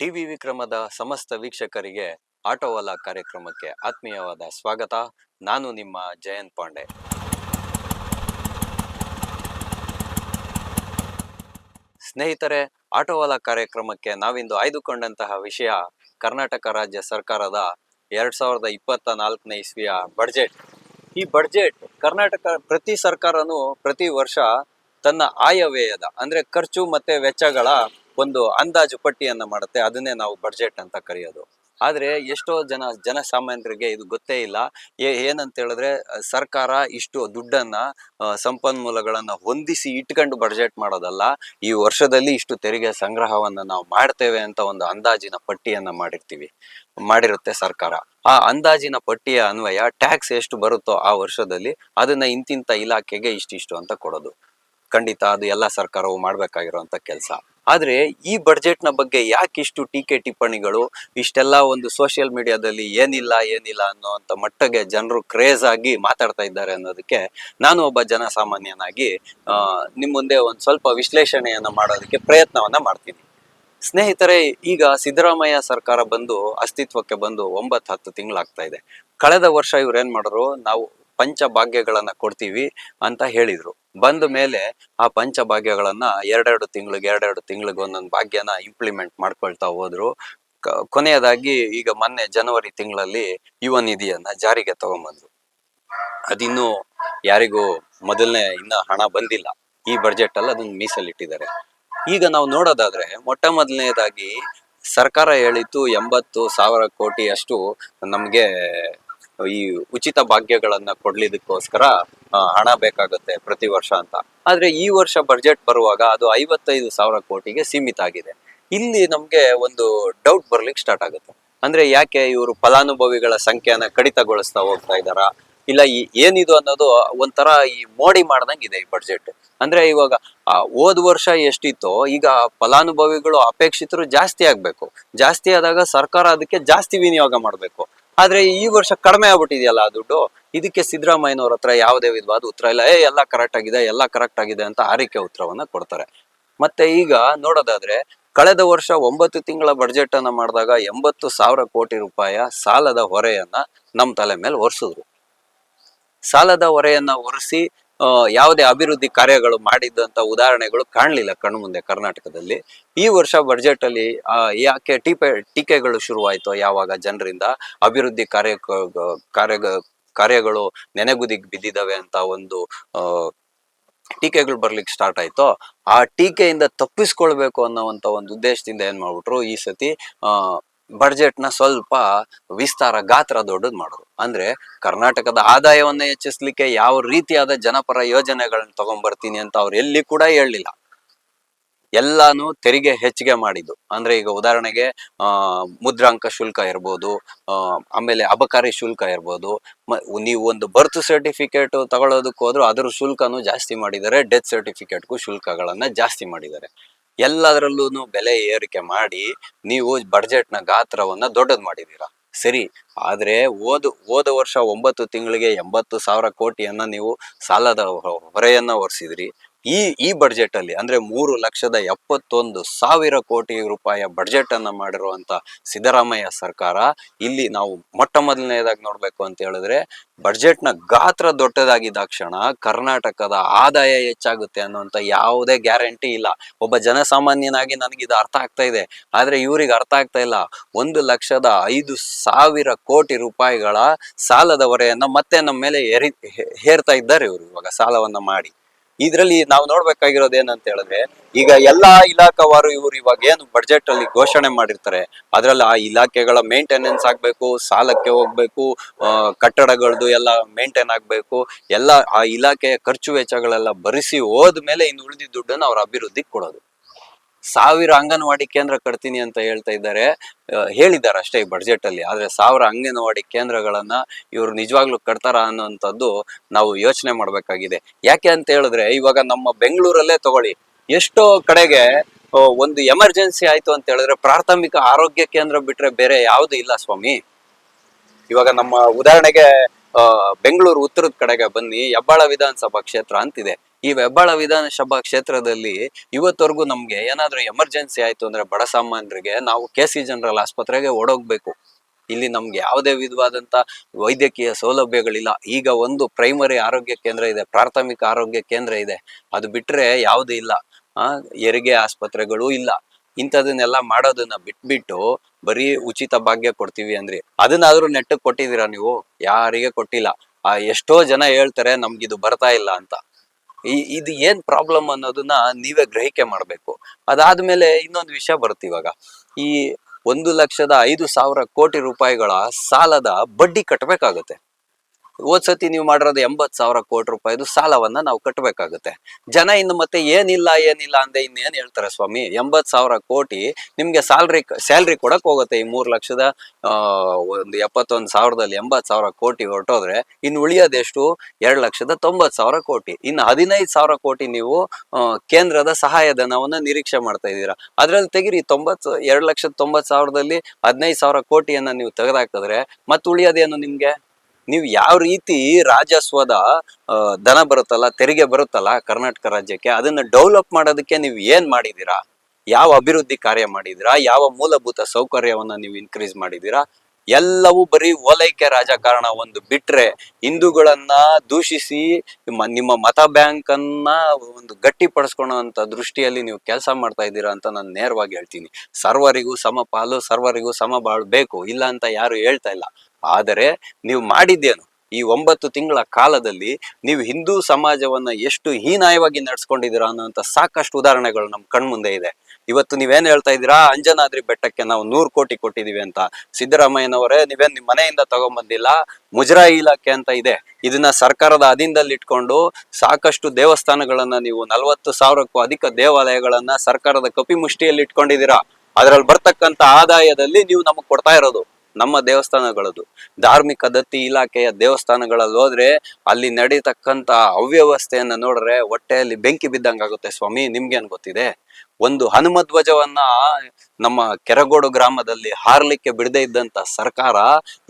TV ವಿಕ್ರಮದ ಸಮಸ್ತ ವೀಕ್ಷಕರಿಗೆ ಆಟೋವಾಲ ಕಾರ್ಯಕ್ರಮಕ್ಕೆ ಆತ್ಮೀಯವಾದ ಸ್ವಾಗತ. ನಾನು ನಿಮ್ಮ ಜಯಂತ್ ಪಾಂಡೆ. ಸ್ನೇಹಿತರೆ ಆಟೋವಾಲಾ ಕಾರ್ಯಕ್ರಮಕ್ಕೆ ನಾವಿಂದು ಆಯ್ದುಕೊಂಡಂತಹ ವಿಷಯ ಕರ್ನಾಟಕ ರಾಜ್ಯ ಸರ್ಕಾರದ ಎರಡ್ ಸಾವಿರದ ಇಪ್ಪತ್ತ ನಾಲ್ಕನೇ ಇಸ್ವಿಯ ಬಡ್ಜೆಟ್ ಈ ಬಡ್ಜೆಟ್ ಕರ್ನಾಟಕ ಪ್ರತಿ ಸರ್ಕಾರನು ಪ್ರತಿ ವರ್ಷ ತನ್ನ ಆಯವ್ಯಯದ, ಅಂದ್ರೆ ಖರ್ಚು ಮತ್ತೆ ವೆಚ್ಚಗಳ ಒಂದು ಅಂದಾಜು ಪಟ್ಟಿಯನ್ನು ಮಾಡುತ್ತೆ. ಅದನ್ನೇ ನಾವು ಬಡ್ಜೆಟ್ ಅಂತ ಕರೆಯೋದು. ಆದರೆ ಎಷ್ಟೋ ಜನ ಜನಸಾಮಾನ್ಯರಿಗೆ ಇದು ಗೊತ್ತೇ ಇಲ್ಲ. ಏನಂತ ಹೇಳಿದ್ರೆ, ಸರ್ಕಾರ ಇಷ್ಟು ದುಡ್ಡನ್ನ ಸಂಪನ್ಮೂಲಗಳನ್ನ ಹೊಂದಿಸಿ ಇಟ್ಕೊಂಡು ಬಡ್ಜೆಟ್ ಮಾಡೋದಲ್ಲ, ಈ ವರ್ಷದಲ್ಲಿ ಇಷ್ಟು ತೆರಿಗೆ ಸಂಗ್ರಹವನ್ನ ನಾವು ಮಾಡ್ತೇವೆ ಅಂತ ಒಂದು ಅಂದಾಜಿನ ಪಟ್ಟಿಯನ್ನ ಮಾಡಿರ್ತೀವಿ, ಮಾಡಿರುತ್ತೆ ಸರ್ಕಾರ. ಆ ಅಂದಾಜಿನ ಪಟ್ಟಿಯ ಅನ್ವಯ ಟ್ಯಾಕ್ಸ್ ಎಷ್ಟು ಬರುತ್ತೋ ಆ ವರ್ಷದಲ್ಲಿ ಅದನ್ನ ಇಂತಿಂತ ಇಲಾಖೆಗೆ ಇಷ್ಟಿಷ್ಟು ಅಂತ ಕೊಡೋದು. ಖಂಡಿತ ಅದು ಎಲ್ಲ ಸರ್ಕಾರವು ಮಾಡಬೇಕಾಗಿರುವಂಥ ಕೆಲಸ. ಆದ್ರೆ ಈ ಬಡ್ಜೆಟ್ನ ಬಗ್ಗೆ ಯಾಕೆ ಇಷ್ಟು ಟೀಕೆ ಟಿಪ್ಪಣಿಗಳು, ಇಷ್ಟೆಲ್ಲ ಒಂದು ಸೋಷಿಯಲ್ ಮೀಡಿಯಾದಲ್ಲಿ ಏನಿಲ್ಲ ಏನಿಲ್ಲ ಅನ್ನೋವಂಥ ಮಟ್ಟಗೆ ಜನರು ಕ್ರೇಜ್ ಆಗಿ ಮಾತಾಡ್ತಾ ಇದ್ದಾರೆ ಅನ್ನೋದಕ್ಕೆ ನಾನು ಒಬ್ಬ ಜನಸಾಮಾನ್ಯನಾಗಿ ನಿಮ್ಮ ನಿಮ್ ಮುಂದೆ ಒಂದ್ ಸ್ವಲ್ಪ ವಿಶ್ಲೇಷಣೆಯನ್ನ ಮಾಡೋದಕ್ಕೆ ಪ್ರಯತ್ನವನ್ನ ಮಾಡ್ತೀನಿ. ಸ್ನೇಹಿತರೆ, ಈಗ ಸಿದ್ದರಾಮಯ್ಯ ಸರ್ಕಾರ ಬಂದು ಅಸ್ತಿತ್ವಕ್ಕೆ ಬಂದು ಒಂಬತ್ತು ಹತ್ತು ತಿಂಗಳಾಗ್ತಾ ಇದೆ. ಕಳೆದ ವರ್ಷ ಇವ್ರು ಏನ್ ಮಾಡಿದ್ರು? ನಾವು ಪಂಚಭಾಗ್ಯಗಳನ್ನ ಕೊಡ್ತೀವಿ ಅಂತ ಹೇಳಿದ್ರು. ಬಂದ ಮೇಲೆ ಆ ಪಂಚಭಾಗ್ಯಗಳನ್ನ ಎರಡೆರಡು ತಿಂಗಳಿಗೆ ಎರಡೆರಡು ತಿಂಗಳಿಗೆ ಒಂದೊಂದು ಭಾಗ್ಯನ ಇಂಪ್ಲಿಮೆಂಟ್ ಮಾಡ್ಕೊಳ್ತಾ ಹೋದ್ರು. ಕೊನೆಯದಾಗಿ ಈಗ ಮೊನ್ನೆ ಜನವರಿ ತಿಂಗಳಲ್ಲಿ ಯುವ ನಿಧಿಯನ್ನ ಜಾರಿಗೆ ತಗೊಂಬಂದ್ರು. ಅದಿನ್ನು ಯಾರಿಗೂ ಮೊದಲನೇ ಇನ್ನ ಹಣ ಬಂದಿಲ್ಲ. ಈ ಬಜೆಟ್ ಅಲ್ಲಿ ಅದನ್ನ ಮೀಸಲಿಟ್ಟಿದ್ದಾರೆ. ಈಗ ನಾವು ನೋಡೋದಾದ್ರೆ ಮೊಟ್ಟ ಮೊದಲನೇದಾಗಿ ಸರ್ಕಾರ ಹೇಳಿತ್ತು ಎಂಬತ್ತು ಸಾವಿರ ಕೋಟಿ ಅಷ್ಟು ನಮ್ಗೆ ಈ ಉಚಿತ ಭಾಗ್ಯಗಳನ್ನ ಕೊಡ್ಲಿದಕ್ಕೋಸ್ಕರ ಹಣ ಬೇಕಾಗುತ್ತೆ ಪ್ರತಿ ವರ್ಷ ಅಂತ. ಆದ್ರೆ ಈ ವರ್ಷ ಬಜೆಟ್ ಬರುವಾಗ ಅದು ಐವತ್ತೈದು ಸಾವಿರ ಕೋಟಿಗೆ ಸೀಮಿತ ಆಗಿದೆ. ಇಲ್ಲಿ ನಮ್ಗೆ ಒಂದು ಡೌಟ್ ಬರ್ಲಿಕ್ಕೆ ಸ್ಟಾರ್ಟ್ ಆಗುತ್ತೆ. ಅಂದ್ರೆ ಯಾಕೆ ಇವರು ಫಲಾನುಭವಿಗಳ ಸಂಖ್ಯೆಯನ್ನ ಕಡಿತಗೊಳಿಸ್ತಾ ಹೋಗ್ತಾ ಇದಾರ ಇಲ್ಲ ಈ ಏನಿದು ಅನ್ನೋದು ಒಂಥರ ಈ ಮೋಡಿ ಮಾಡ್ದಂಗ್ ಇದೆ ಈ ಬಜೆಟ್ ಅಂದ್ರೆ ಇವಾಗ ಹೋದ್ ವರ್ಷ ಎಷ್ಟಿತ್ತೋ, ಈಗ ಫಲಾನುಭವಿಗಳು ಅಪೇಕ್ಷಿತರು ಜಾಸ್ತಿ ಆಗ್ಬೇಕು. ಜಾಸ್ತಿ ಆದಾಗ ಸರ್ಕಾರ ಅದಕ್ಕೆ ಜಾಸ್ತಿ ವಿನಿಯೋಗ ಮಾಡ್ಬೇಕು. ಆದ್ರೆ ಈ ವರ್ಷ ಕಡಿಮೆ ಆಗ್ಬಿಟ್ಟಿದೆಯಲ್ಲ ದುಡ್ಡು? ಇದಕ್ಕೆ ಸಿದ್ದರಾಮಯ್ಯನವ್ರ ಹತ್ರ ಯಾವುದೇ ವಿಧವಾದ ಉತ್ತರ ಇಲ್ಲ. ಏ ಎಲ್ಲ ಕರೆಕ್ಟ್ ಆಗಿದೆ ಎಲ್ಲ ಕರೆಕ್ಟ್ ಆಗಿದೆ ಅಂತ ಆರಿಕೆ ಉತ್ತರವನ್ನ ಕೊಡ್ತಾರೆ. ಮತ್ತೆ ಈಗ ನೋಡೋದಾದ್ರೆ ಕಳೆದ ವರ್ಷ ಒಂಬತ್ತು ತಿಂಗಳ ಬಡ್ಜೆಟ್ ಅನ್ನ ಮಾಡಿದಾಗ ಎಂಬತ್ತು ಸಾವಿರ ಕೋಟಿ ರೂಪಾಯಿಯ ಸಾಲದ ಹೊರೆಯನ್ನ ನಮ್ ತಲೆ ಮೇಲೆ ಒರೆಸಿದ್ರು. ಸಾಲದ ಹೊರೆಯನ್ನ ಹೊರಿಸಿ ಆ, ಯಾವುದೇ ಅಭಿವೃದ್ಧಿ ಕಾರ್ಯಗಳು ಮಾಡಿದಂತ ಉದಾಹರಣೆಗಳು ಕಾಣಲಿಲ್ಲ ಕಣ್ಣು ಮುಂದೆ ಕರ್ನಾಟಕದಲ್ಲಿ. ಈ ವರ್ಷ ಬಜೆಟ್ ಅಲ್ಲಿ ಯಾಕೆ ಟೀಪೆ, ಟೀಕೆಗಳು ಶುರುವಾಯ್ತು ಯಾವಾಗ ಜನರಿಂದ? ಅಭಿವೃದ್ಧಿ ಕಾರ್ಯ ಕಾರ್ಯ, ಕಾರ್ಯಗಳು ನೆನೆಗುದಿಗೆ ಬಿದ್ದಿದ್ದಾವೆ ಅಂತ ಒಂದು ಟೀಕೆಗಳು ಬರ್ಲಿಕ್ಕೆ ಸ್ಟಾರ್ಟ್ ಆಯ್ತೋ? ಆ ಟೀಕೆಯಿಂದ ತಪ್ಪಿಸ್ಕೊಳ್ಬೇಕು ಅನ್ನೋವಂತ ಒಂದು ಉದ್ದೇಶದಿಂದ ಏನ್ ಮಾಡ್ಬಿಟ್ರು ಈ ಸತಿ, ಆ ಬಡ್ಜೆಟ್ನ ಸ್ವಲ್ಪ ವಿಸ್ತಾರ ಗಾತ್ರ ದೊಡ್ಡದ್ ಮಾಡೋದು. ಅಂದ್ರೆ ಕರ್ನಾಟಕದ ಆದಾಯವನ್ನ ಹೆಚ್ಚಿಸ್ಲಿಕ್ಕೆ ಯಾವ ರೀತಿಯಾದ ಜನಪರ ಯೋಜನೆಗಳನ್ನ ತಗೊಂಡ್ಬರ್ತೀನಿ ಅಂತ ಅವ್ರು ಎಲ್ಲಿ ಕೂಡ ಹೇಳಲಿಲ್ಲ. ಎಲ್ಲಾನು ತೆರಿಗೆ ಹೆಚ್ಚಿಗೆ ಮಾಡಿದ್ದು. ಅಂದ್ರೆ ಈಗ ಉದಾಹರಣೆಗೆ, ಆ, ಮುದ್ರಾಂಕ ಶುಲ್ಕ ಇರ್ಬೋದು ಆಮೇಲೆ ಅಬಕಾರಿ ಶುಲ್ಕ ಇರ್ಬೋದು ನೀವು ಒಂದು ಬರ್ತ್ ಸರ್ಟಿಫಿಕೇಟ್ ತಗೊಳ್ಳೋದಕ್ಕೆ ಹೋದ್ರು ಅದ್ರ ಶುಲ್ಕನು ಜಾಸ್ತಿ ಮಾಡಿದ್ದಾರೆ ಡೆತ್ ಸರ್ಟಿಫಿಕೇಟ್ಗೂ ಶುಲ್ಕಗಳನ್ನ ಜಾಸ್ತಿ ಮಾಡಿದ್ದಾರೆ. ಎಲ್ಲದರಲ್ಲೂ ಬೆಲೆ ಏರಿಕೆ ಮಾಡಿ ನೀವು ಬಡ್ಜೆಟ್ನ ಗಾತ್ರವನ್ನ ದೊಡ್ಡದ್ ಮಾಡಿದೀರಾ. ಸರಿ, ಆದ್ರೆ ಹೋದ ಹೋದ ವರ್ಷ ಒಂಬತ್ತು ತಿಂಗಳಿಗೆ ಎಂಬತ್ತು ಸಾವಿರ ಕೋಟಿಯನ್ನ ನೀವು ಸಾಲದ ಹೊರೆಯನ್ನ ಹೊರಿಸಿದ್ರಿ ಈ ಈ ಬಡ್ಜೆಟ್ ಅಲ್ಲಿ ಅಂದ್ರೆ ಮೂರು ಲಕ್ಷದ ಎಪ್ಪತ್ತೊಂದು ಸಾವಿರ ಕೋಟಿ ರೂಪಾಯಿ ಬಡ್ಜೆಟ್ ಅನ್ನ ಮಾಡಿರುವಂತ ಸಿದ್ದರಾಮಯ್ಯ ಸರ್ಕಾರ, ಇಲ್ಲಿ ನಾವು ಮೊಟ್ಟ ಮೊದಲನೇದಾಗಿ ನೋಡ್ಬೇಕು ಅಂತ ಹೇಳಿದ್ರೆ ಬಡ್ಜೆಟ್ನ ಗಾತ್ರ ದೊಡ್ಡದಾಗಿದ್ದಾಕ್ಷಣ ಕರ್ನಾಟಕದ ಆದಾಯ ಹೆಚ್ಚಾಗುತ್ತೆ ಅನ್ನುವಂತ ಯಾವುದೇ ಗ್ಯಾರಂಟಿ ಇಲ್ಲ. ಒಬ್ಬ ಜನಸಾಮಾನ್ಯನಾಗಿ ನನಗೆ ಇದು ಅರ್ಥ ಆಗ್ತಾ ಇದೆ. ಆದ್ರೆ ಇವ್ರಿಗೆ ಅರ್ಥ ಆಗ್ತಾ ಇಲ್ಲ. ಒಂದು ಲಕ್ಷದ ಐದು ಸಾವಿರ ಕೋಟಿ ರೂಪಾಯಿಗಳ ಸಾಲದ ಹೊರೆಯನ್ನ ಮತ್ತೆ ನಮ್ಮ ಮೇಲೆ ಹೇರ್ತಾ ಇದ್ದಾರೆ ಇವರು ಇವಾಗ ಸಾಲವನ್ನ ಮಾಡಿ. ಇದ್ರಲ್ಲಿ ನಾವು ನೋಡ್ಬೇಕಾಗಿರೋದು ಏನಂತ ಹೇಳಿದ್ರೆ, ಈಗ ಎಲ್ಲಾ ಇಲಾಖಾವಾರು ಇವರು ಇವಾಗ ಏನು ಬಜೆಟ್ ಅಲ್ಲಿ ಘೋಷಣೆ ಮಾಡಿರ್ತಾರೆ. ಅದ್ರಲ್ಲಿ ಆ ಇಲಾಖೆಗಳ ಮೇಂಟೆನೆನ್ಸ್ ಆಗ್ಬೇಕು, ಸಾಲಕ್ಕೆ ಹೋಗ್ಬೇಕು ಕಟ್ಟಡಗಳದ್ದು ಎಲ್ಲ ಮೇಂಟೈನ್ ಆಗ್ಬೇಕು, ಎಲ್ಲ ಆ ಇಲಾಖೆಯ ಖರ್ಚು ವೆಚ್ಚಗಳೆಲ್ಲ ಭರಿಸಿ ಹೋದ್ಮೇಲೆ ಇನ್ನು ಉಳಿದಿದ್ದ ದುಡ್ಡನ್ನು ಅವ್ರ ಅಭಿವೃದ್ಧಿಗೆ ಕೊಡೋದು. ಸಾವಿರ ಅಂಗನವಾಡಿ ಕೇಂದ್ರ ಕಟ್ತೀನಿ ಅಂತ ಹೇಳ್ತಾ ಇದ್ದಾರೆ. ಹೇಳಿದ್ದಾರೆ ಅಷ್ಟೇ ಈ ಬಡ್ಜೆಟ್ ಅಲ್ಲಿ. ಆದ್ರೆ ಸಾವಿರ ಅಂಗನವಾಡಿ ಕೇಂದ್ರಗಳನ್ನ ಇವರು ನಿಜವಾಗ್ಲೂ ಕಟ್ತಾರ ಅನ್ನೋಂಥದ್ದು ನಾವು ಯೋಚನೆ ಮಾಡ್ಬೇಕಾಗಿದೆ. ಯಾಕೆ ಅಂತ ಹೇಳಿದ್ರೆ, ಇವಾಗ ನಮ್ಮ ಬೆಂಗಳೂರಲ್ಲೇ ತಗೊಳ್ಳಿ. ಎಷ್ಟೋ ಕಡೆಗೆ ಒಂದು ಎಮರ್ಜೆನ್ಸಿ ಆಯ್ತು ಅಂತ ಹೇಳಿದ್ರೆ ಪ್ರಾಥಮಿಕ ಆರೋಗ್ಯ ಕೇಂದ್ರ ಬಿಟ್ರೆ ಬೇರೆ ಯಾವ್ದು ಇಲ್ಲ ಸ್ವಾಮಿ. ಇವಾಗ ನಮ್ಮ ಉದಾಹರಣೆಗೆ ಬೆಂಗಳೂರು ಉತ್ತರದ ಕಡೆಗೆ ಬನ್ನಿ, ಹೆಬ್ಬಾಳ ವಿಧಾನಸಭಾ ಕ್ಷೇತ್ರ ಅಂತಿದೆ. ಈ ವೆಬ್ಬಾಳ ವಿಧಾನಸಭಾ ಕ್ಷೇತ್ರದಲ್ಲಿ ಇವತ್ತವರೆಗೂ ನಮ್ಗೆ ಏನಾದ್ರೂ ಎಮರ್ಜೆನ್ಸಿ ಆಯ್ತು ಅಂದ್ರೆ ಬಡ ಸಾಮಾನ್ಯರಿಗೆ ನಾವು ಕೆ ಸಿ ಜನರಲ್ ಆಸ್ಪತ್ರೆಗೆ ಓಡೋಗ್ಬೇಕು. ಇಲ್ಲಿ ನಮ್ಗೆ ಯಾವುದೇ ವಿಧವಾದಂತ ವೈದ್ಯಕೀಯ ಸೌಲಭ್ಯಗಳಿಲ್ಲ. ಈಗ ಒಂದು ಪ್ರೈಮರಿ ಆರೋಗ್ಯ ಕೇಂದ್ರ ಇದೆ, ಪ್ರಾಥಮಿಕ ಆರೋಗ್ಯ ಕೇಂದ್ರ ಇದೆ. ಅದು ಬಿಟ್ರೆ ಯಾವ್ದು ಇಲ್ಲ. ಆ, ಹೆರಿಗೆ ಆಸ್ಪತ್ರೆಗಳು ಇಲ್ಲ. ಇಂಥದನ್ನೆಲ್ಲ ಮಾಡೋದನ್ನ ಬಿಟ್ಬಿಟ್ಟು ಬರೀ ಉಚಿತ ಭಾಗ್ಯ ಕೊಡ್ತೀವಿ ಅಂದ್ರಿ. ಅದನ್ನಾದ್ರೂ ನೆಟ್ಟಗ್ ಕೊಟ್ಟಿದ್ದೀರಾ ನೀವು? ಯಾರಿಗೆ ಕೊಟ್ಟಿಲ್ಲ. ಆ, ಎಷ್ಟೋ ಜನ ಹೇಳ್ತಾರೆ ನಮ್ಗಿದು ಬರ್ತಾ ಇಲ್ಲ ಅಂತ. ಈ ಇದು ಏನ್ ಪ್ರಾಬ್ಲಮ್ ಅನ್ನೋದನ್ನ ನೀವೇ ಗ್ರಹಿಕೆ ಮಾಡ್ಬೇಕು. ಅದಾದ್ಮೇಲೆ ಇನ್ನೊಂದು ವಿಷಯ ಬರುತ್ತೆ ಇವಾಗ. ಈ ಒಂದು ಲಕ್ಷದ ಐದು ಸಾವಿರ ಕೋಟಿ ರೂಪಾಯಿಗಳ ಸಾಲದ ಬಡ್ಡಿ ಕಟ್ಟಬೇಕಾಗುತ್ತೆ ಹೋದ್ ಸತಿ ನೀವು ಮಾಡಿರೋದು ಎಂಬತ್ ಸಾವಿರ ಕೋಟಿ ರೂಪಾಯಿದು ಸಾಲವನ್ನ ನಾವು ಕಟ್ಟಬೇಕಾಗುತ್ತೆ ಜನ ಇನ್ನು ಮತ್ತೆ ಏನಿಲ್ಲ ಏನಿಲ್ಲ ಅಂದೆ ಇನ್ನೇನ್ ಹೇಳ್ತಾರೆ ಸ್ವಾಮಿ? ಎಂಬತ್ ಸಾವಿರ ಕೋಟಿ ನಿಮ್ಗೆ ಸ್ಯಾಲ್ರಿ ಸ್ಯಾಲ್ರಿ ಕೊಡಕ್ ಹೋಗುತ್ತೆ ಈ ಮೂರ್ ಲಕ್ಷದ ಒಂದು ಎಪ್ಪತ್ತೊಂದು ಸಾವಿರದಲ್ಲಿ ಎಂಬತ್ ಸಾವಿರ ಕೋಟಿ ಹೊರಟೋದ್ರೆ ಇನ್ನು ಉಳಿಯೋದೆಷ್ಟು? ಎರಡ್ ಲಕ್ಷದ ತೊಂಬತ್ ಸಾವಿರ ಕೋಟಿ. ಇನ್ನು ಹದಿನೈದು ಸಾವಿರ ಕೋಟಿ ನೀವು ಕೇಂದ್ರದ ಸಹಾಯಧನವನ್ನ ನಿರೀಕ್ಷೆ ಮಾಡ್ತಾ ಇದ್ದೀರಾ. ಅದ್ರಲ್ಲಿ ತೆಗಿರಿ ತೊಂಬತ್ ಎರಡ್ ಲಕ್ಷದ ತೊಂಬತ್ ಸಾವಿರದಲ್ಲಿ ಹದಿನೈದು ಸಾವಿರ ಕೋಟಿಯನ್ನ ನೀವು ತೆಗೆದಾಕಿದ್ರೆ ಮತ್ತೆ ಉಳಿಯೋದೇನು ನಿಮ್ಗೆ? ನೀವು ಯಾವ ರೀತಿ ರಾಜಸ್ವದ ದನ ಬರುತ್ತಲ್ಲ, ತೆರಿಗೆ ಬರುತ್ತಲ್ಲ ಕರ್ನಾಟಕ ರಾಜ್ಯಕ್ಕೆ, ಅದನ್ನ ಡೆವಲಪ್ ಮಾಡೋದಕ್ಕೆ ನೀವು ಏನ್ ಮಾಡಿದೀರಾ? ಯಾವ ಅಭಿವೃದ್ಧಿ ಕಾರ್ಯ ಮಾಡಿದೀರಾ? ಯಾವ ಮೂಲಭೂತ ಸೌಕರ್ಯವನ್ನ ನೀವು ಇನ್ಕ್ರೀಸ್ ಮಾಡಿದೀರಾ? ಎಲ್ಲವೂ ಬರೀ ಓಲೈಕೆ ರಾಜಕಾರಣ ಒಂದು ಬಿಟ್ರೆ ಹಿಂದೂಗಳನ್ನ ದೂಷಿಸಿ ನಿಮ್ಮ ಮತ ಬ್ಯಾಂಕ್ ಅನ್ನ ಒಂದು ಗಟ್ಟಿಪಡಿಸ್ಕೊಳ್ಳೋಂತ ದೃಷ್ಟಿಯಲ್ಲಿ ನೀವು ಕೆಲಸ ಮಾಡ್ತಾ ಇದ್ದೀರಾ ಅಂತ ನಾನು ನೇರವಾಗಿ ಹೇಳ್ತೀನಿ. ಸರ್ವರಿಗೂ ಸಮ ಪಾಲು, ಸರ್ವರಿಗೂ ಸಮ ಬಾಳು ಬೇಕು, ಇಲ್ಲ ಅಂತ ಯಾರು ಹೇಳ್ತಾ ಇಲ್ಲ. ಆದರೆ ನೀವು ಮಾಡಿದ್ದೇನು? ಈ ಒಂಬತ್ತು ತಿಂಗಳ ಕಾಲದಲ್ಲಿ ನೀವು ಹಿಂದೂ ಸಮಾಜವನ್ನ ಎಷ್ಟು ಹೀನಾಯವಾಗಿ ನಡ್ಸ್ಕೊಂಡಿದ್ದೀರಾ ಅನ್ನೋಂಥ ಸಾಕಷ್ಟು ಉದಾಹರಣೆಗಳು ನಮ್ಮ ಕಣ್ಮುಂದೆ ಇದೆ. ಇವತ್ತು ನೀವೇನ್ ಹೇಳ್ತಾ ಇದ್ದೀರಾ? ಅಂಜನಾದ್ರಿ ಬೆಟ್ಟಕ್ಕೆ ನಾವು ನೂರು ಕೋಟಿ ಕೊಟ್ಟಿದೀವಿ ಅಂತ. ಸಿದ್ದರಾಮಯ್ಯನವರೇ, ನೀವೇನ್ ನಿಮ್ ಮನೆಯಿಂದ ತಗೊಂಬಂದಿಲ್ಲ? ಮುಜರಾಯಿ ಇಲಾಖೆ ಅಂತ ಇದೆ. ಇದನ್ನ ಸರ್ಕಾರದ ಅಧೀನದಲ್ಲಿ ಇಟ್ಕೊಂಡು ಸಾಕಷ್ಟು ದೇವಸ್ಥಾನಗಳನ್ನ ನೀವು ನಲವತ್ತು ಸಾವಿರಕ್ಕೂ ಅಧಿಕ ದೇವಾಲಯಗಳನ್ನ ಸರ್ಕಾರದ ಕಪಿಮುಷ್ಟಿಯಲ್ಲಿ ಇಟ್ಕೊಂಡಿದ್ದೀರಾ? ಅದರಲ್ಲಿ ಬರ್ತಕ್ಕಂತ ಆದಾಯದಲ್ಲಿ ನೀವು ನಮಗ್ ಕೊಡ್ತಾ ಇರೋದು. ನಮ್ಮ ದೇವಸ್ಥಾನಗಳದು. ಧಾರ್ಮಿಕ ದತ್ತಿ ಇಲಾಖೆಯ ದೇವಸ್ಥಾನಗಳಲ್ಲಿ ಹೋದ್ರೆ ಅಲ್ಲಿ ನಡೀತಕ್ಕಂತ ಅವ್ಯವಸ್ಥೆಯನ್ನ ನೋಡ್ರೆ ಹೊಟ್ಟೆಯಲ್ಲಿ ಬೆಂಕಿ ಬಿದ್ದಂಗಾಗುತ್ತೆ ಸ್ವಾಮಿ. ನಿಮ್ಗೇನ್ ಗೊತ್ತಿದೆ? ಒಂದು ಹನುಮ ಧ್ವಜವನ್ನ ನಮ್ಮ ಕೆರಗೋಡು ಗ್ರಾಮದಲ್ಲಿ ಹಾರ್ಲಿಕ್ಕೆ ಬಿಡದೇ ಇದ್ದಂತ ಸರ್ಕಾರ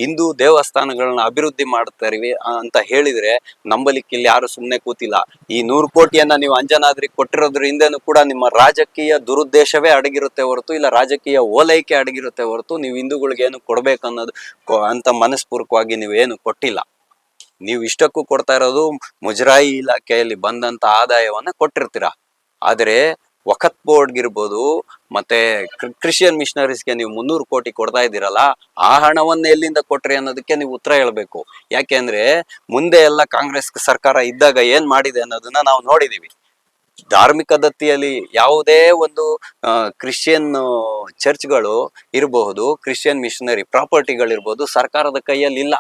ಹಿಂದೂ ದೇವಸ್ಥಾನಗಳನ್ನ ಅಭಿವೃದ್ಧಿ ಮಾಡ್ತಾರಿವಿ ಅಂತ ಹೇಳಿದ್ರೆ ನಂಬಲಿಕ್ಕೆ ಇಲ್ಲಿ ಯಾರು ಸುಮ್ಮನೆ ಕೂತಿಲ್ಲ. ಈ ನೂರು ಕೋಟಿಯನ್ನ ನೀವು ಅಂಜನಾದ್ರಿ ಕೊಟ್ಟಿರೋದ್ರ ಹಿಂದೆನೂ ಕೂಡ ನಿಮ್ಮ ರಾಜಕೀಯ ದುರುದ್ದೇಶವೇ ಅಡಗಿರುತ್ತೆ ಹೊರತು, ಇಲ್ಲ ರಾಜಕೀಯ ಓಲೈಕೆ ಅಡಗಿರುತ್ತೆ ಹೊರತು ನೀವು ಹಿಂದೂಗಳಿಗೆ ಏನು ಕೊಡ್ಬೇಕನ್ನೋದು ಅಂತ ಮನಸ್ಪೂರ್ವಕವಾಗಿ ಏನು ಕೊಟ್ಟಿಲ್ಲ. ನೀವು ಇಷ್ಟಕ್ಕೂ ಕೊಡ್ತಾ ಇರೋದು ಮುಜರಾಯಿ ಇಲಾಖೆಯಲ್ಲಿ ಬಂದಂತ ಆದಾಯವನ್ನ ಕೊಟ್ಟಿರ್ತೀರಾ. ಆದರೆ ವಖತ್ ಬೋರ್ಡ್ಗಿರ್ಬೋದು ಮತ್ತೆ ಕ್ರಿ- ಕ್ರಿಶ್ಚಿಯನ್ ಮಿಷನರೀಸ್ಗೆ ನೀವು ಮುನ್ನೂರು ಕೋಟಿ ಕೊಡ್ತಾ ಇದ್ದೀರಲ್ಲ, ಆ ಹಣವನ್ನ ಎಲ್ಲಿಂದ ಕೊಟ್ರಿ ಅನ್ನೋದಕ್ಕೆ ನೀವು ಉತ್ತರ ಹೇಳ್ಬೇಕು. ಯಾಕೆಂದ್ರೆ ಮುಂದೆ ಎಲ್ಲ ಕಾಂಗ್ರೆಸ್ ಸರ್ಕಾರ ಇದ್ದಾಗ ಏನ್ ಮಾಡಿದೆ ಅನ್ನೋದನ್ನ ನಾವು ನೋಡಿದೀವಿ. ಧಾರ್ಮಿಕ ದತ್ತಿಯಲ್ಲಿ ಯಾವುದೇ ಒಂದು ಕ್ರಿಶ್ಚಿಯನ್ ಚರ್ಚ್ಗಳು ಇರಬಹುದು ಕ್ರಿಶ್ಚಿಯನ್ ಮಿಷನರಿ ಪ್ರಾಪರ್ಟಿಗಳಿರ್ಬೋದು ಸರ್ಕಾರದ ಕೈಯಲ್ಲಿ ಇಲ್ಲ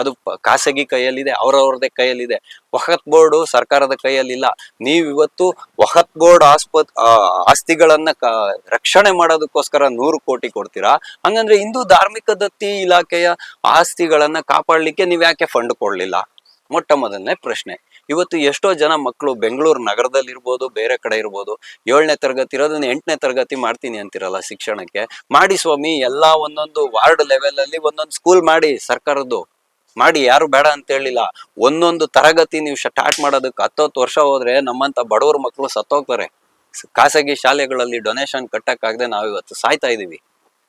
ಅದು ಖಾಸಗಿ ಕೈಯಲ್ಲಿದೆ ಅವರವ್ರದೇ ಕೈಯಲ್ಲಿದೆ. ವಖತ್ ಬೋರ್ಡು ಸರ್ಕಾರದ ಕೈಯಲ್ಲಿಲ್ಲ. ನೀವು ಇವತ್ತು ವಖತ್ ಬೋರ್ಡ್ ಆಸ್ಪತ್ ಆಸ್ತಿಗಳನ್ನ ರಕ್ಷಣೆ ಮಾಡೋದಕ್ಕೋಸ್ಕರ ನೂರು ಕೋಟಿ ಕೊಡ್ತೀರಾ? ಹಂಗಂದ್ರೆ ಹಿಂದೂ ಧಾರ್ಮಿಕ ದತ್ತಿ ಇಲಾಖೆಯ ಆಸ್ತಿಗಳನ್ನ ಕಾಪಾಡ್ಲಿಕ್ಕೆ ನೀವ್ ಯಾಕೆ ಫಂಡ್ ಕೊಡ್ಲಿಲ್ಲ? ಮೊಟ್ಟ ಮೊದಲನೇ ಪ್ರಶ್ನೆ. ಇವತ್ತು ಎಷ್ಟೋ ಜನ ಮಕ್ಕಳು ಬೆಂಗಳೂರು ನಗರದಲ್ಲಿ ಇರ್ಬೋದು ಬೇರೆ ಕಡೆ ಇರ್ಬೋದು, ಏಳನೇ ತರಗತಿ ಇರೋದನ್ನ ಎಂಟನೇ ತರಗತಿ ಮಾಡ್ತೀನಿ ಅಂತಿರಲ್ಲ ಶಿಕ್ಷಣಕ್ಕೆ. ಮಾಡಿ ಸ್ವಾಮಿ, ಎಲ್ಲಾ ಒಂದೊಂದು ವಾರ್ಡ್ ಲೆವೆಲ್ ಅಲ್ಲಿ ಒಂದೊಂದು ಸ್ಕೂಲ್ ಮಾಡಿ ಸರ್ಕಾರದ್ದು. ಮಾಡಿ ಯಾರು ಬೇಡ ಅಂತ ಹೇಳಿಲ್ಲ. ಒಂದೊಂದು ತರಗತಿ ನೀವು ಸ್ಟಾರ್ಟ್ ಮಾಡೋದಕ್ಕೆ ಹತ್ತತ್ತು ವರ್ಷ ಹೋದ್ರೆ ನಮ್ಮಂತ ಬಡವ್ರ ಮಕ್ಕಳು ಸತ್ತೋಗ್ತಾರೆ. ಖಾಸಗಿ ಶಾಲೆಗಳಲ್ಲಿ ಡೊನೇಷನ್ ಕಟ್ಟಕ್ಕಾಗದೆ ನಾವು ಇವತ್ತು ಸಾಯ್ತಾ ಇದೀವಿ.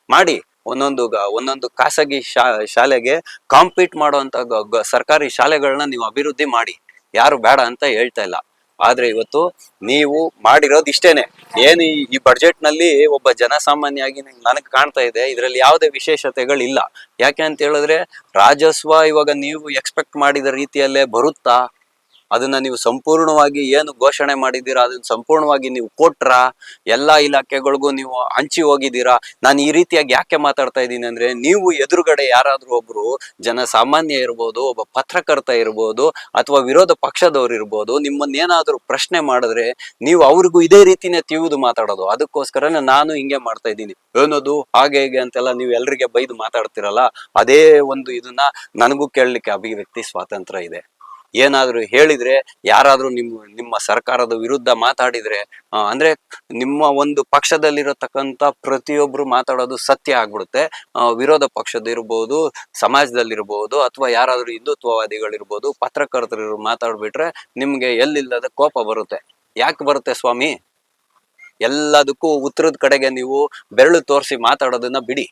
ಮಾಡಿ ಒಂದೊಂದು ಒಂದೊಂದು ಖಾಸಗಿ ಶಾಲೆಗೆ ಕಾಂಪೀಟ್ ಮಾಡುವಂತ ಸರ್ಕಾರಿ ಶಾಲೆಗಳನ್ನ ನೀವು ಅಭಿವೃದ್ಧಿ ಮಾಡಿ. ಯಾರು ಬೇಡ ಅಂತ ಹೇಳ್ತಾ ಇಲ್ಲ. ಆದ್ರೆ ಇವತ್ತು ನೀವು ಮಾಡಿರೋದು ಇಷ್ಟೇನೆ. ಏನು ಈ- ಬಡ್ಜೆಟ್ನಲ್ಲಿ ಒಬ್ಬ ಜನಸಾಮಾನ್ಯಾಗಿ ನನಗೆ ಕಾಣ್ತಾ ಇದೆ, ಇದರಲ್ಲಿ ಯಾವುದೇ ವಿಶೇಷತೆಗಳಿಲ್ಲ. ಯಾಕೆ ಅಂತ ಹೇಳಿದ್ರೆ ರಾಜಸ್ವ ಇವಾಗ ನೀವು ಎಕ್ಸ್ಪೆಕ್ಟ್ ಮಾಡಿದ ರೀತಿಯಲ್ಲೇ ಬರುತ್ತಾ? ಅದನ್ನ ನೀವು ಸಂಪೂರ್ಣವಾಗಿ ಏನು ಘೋಷಣೆ ಮಾಡಿದ್ದೀರಾ, ಅದನ್ನ ಸಂಪೂರ್ಣವಾಗಿ ನೀವು ಕೊಟ್ರಾ, ಎಲ್ಲಾ ಇಲಾಖೆಗಳಿಗೂ ನೀವು ಹಂಚಿ ಹೋಗಿದ್ದೀರಾ? ನಾನು ಈ ರೀತಿಯಾಗಿ ಯಾಕೆ ಮಾತಾಡ್ತಾ ಇದ್ದೀನಿ ಅಂದ್ರೆ, ನೀವು ಎದುರುಗಡೆ ಯಾರಾದ್ರೂ ಒಬ್ರು ಜನಸಾಮಾನ್ಯ ಇರ್ಬೋದು, ಒಬ್ಬ ಪತ್ರಕರ್ತ ಇರ್ಬೋದು, ಅಥವಾ ವಿರೋಧ ಪಕ್ಷದವ್ರು ಇರ್ಬೋದು ನಿಮ್ಮನ್ನೇನಾದ್ರೂ ಪ್ರಶ್ನೆ ಮಾಡಿದ್ರೆ ನೀವು ಅವ್ರಿಗೂ ಇದೇ ರೀತಿನೇ ತಿವಿದು ಮಾತಾಡೋದು. ಅದಕ್ಕೋಸ್ಕರನೇ ನಾನು ಹಿಂಗೆ ಮಾಡ್ತಾ ಇದ್ದೀನಿ. ಏನೋದು, ಹಾಗೆ ಹೀಗೆ ಅಂತೆಲ್ಲ ನೀವು ಎಲ್ರಿಗೆ ಬೈದು ಮಾತಾಡ್ತಿರಲ್ಲ, ಅದೇ ಒಂದು ಇದನ್ನ ನನಗೂ ಕೇಳಲಿಕ್ಕೆ ಅಭಿವ್ಯಕ್ತಿ ಸ್ವಾತಂತ್ರ್ಯ ಇದೆ. ಏನಾದ್ರೂ ಹೇಳಿದ್ರೆ, ಯಾರಾದ್ರೂ ನಿಮ್ಮ ನಿಮ್ಮ ಸರ್ಕಾರದ ವಿರುದ್ಧ ಮಾತಾಡಿದ್ರೆ ಅಂದ್ರೆ ನಿಮ್ಮ ಒಂದು ಪಕ್ಷದಲ್ಲಿರತಕ್ಕಂಥ ಪ್ರತಿಯೊಬ್ರು ಮಾತಾಡೋದು ಸತ್ಯ ಆಗ್ಬಿಡುತ್ತೆ. ವಿರೋಧ ಪಕ್ಷದಿರ್ಬೋದು ಸಮಾಜದಲ್ಲಿರ್ಬೋದು, ಅಥವಾ ಯಾರಾದ್ರೂ ಹಿಂದುತ್ವವಾದಿಗಳಿರ್ಬೋದು ಪತ್ರಕರ್ತರು ಮಾತಾಡ್ಬಿಟ್ರೆ ನಿಮ್ಗೆ ಎಲ್ಲಿಲ್ಲದ ಕೋಪ ಬರುತ್ತೆ. ಯಾಕೆ ಬರುತ್ತೆ ಸ್ವಾಮಿ? ಎಲ್ಲದಕ್ಕೂ ಉತ್ತರದ ಕಡೆಗೆ ನೀವು ಬೆರಳು ತೋರಿಸಿ ಮಾತಾಡೋದನ್ನ ಬಿಡಿ.